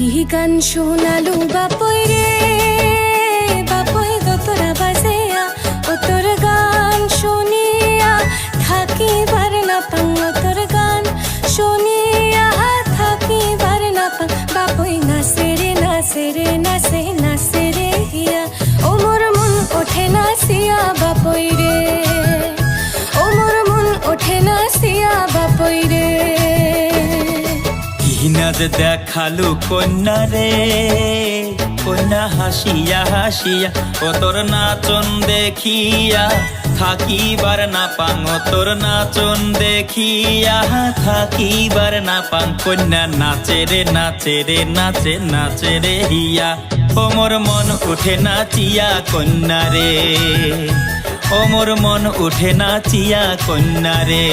কি গান শোনালু বাপই রে? বাপই গতরা বাজেয়া, ও তোর গান শুনিয়া, থাকিবার না পাং তোর গান শুনিয়া, থাকিবার না পাং বাপই নাচে রে নাচে রে, নাচে নাচে রে হিয়া। ও মোর মন ওঠে নাচিয়া বাপই রে। ও মোর মন ওঠে নাচিয়া বাপই রে। কিনাজ দেখালু কন্যা রে। কন্যা হাসিয়া হাসিয়া, ও তোর নাচন দেখিয়া, থাকিবার না পাং ও তোর নাচন দেখিয়া, থাকিবার না পাং কন্যা নাচে রে নাচে রে, নাচে নাচে রে হিয়া। ও মোর মন উঠে নাচিয়া, কন্যা রে। ও মোর মন উঠে নাচিয়া, কন্যা রে।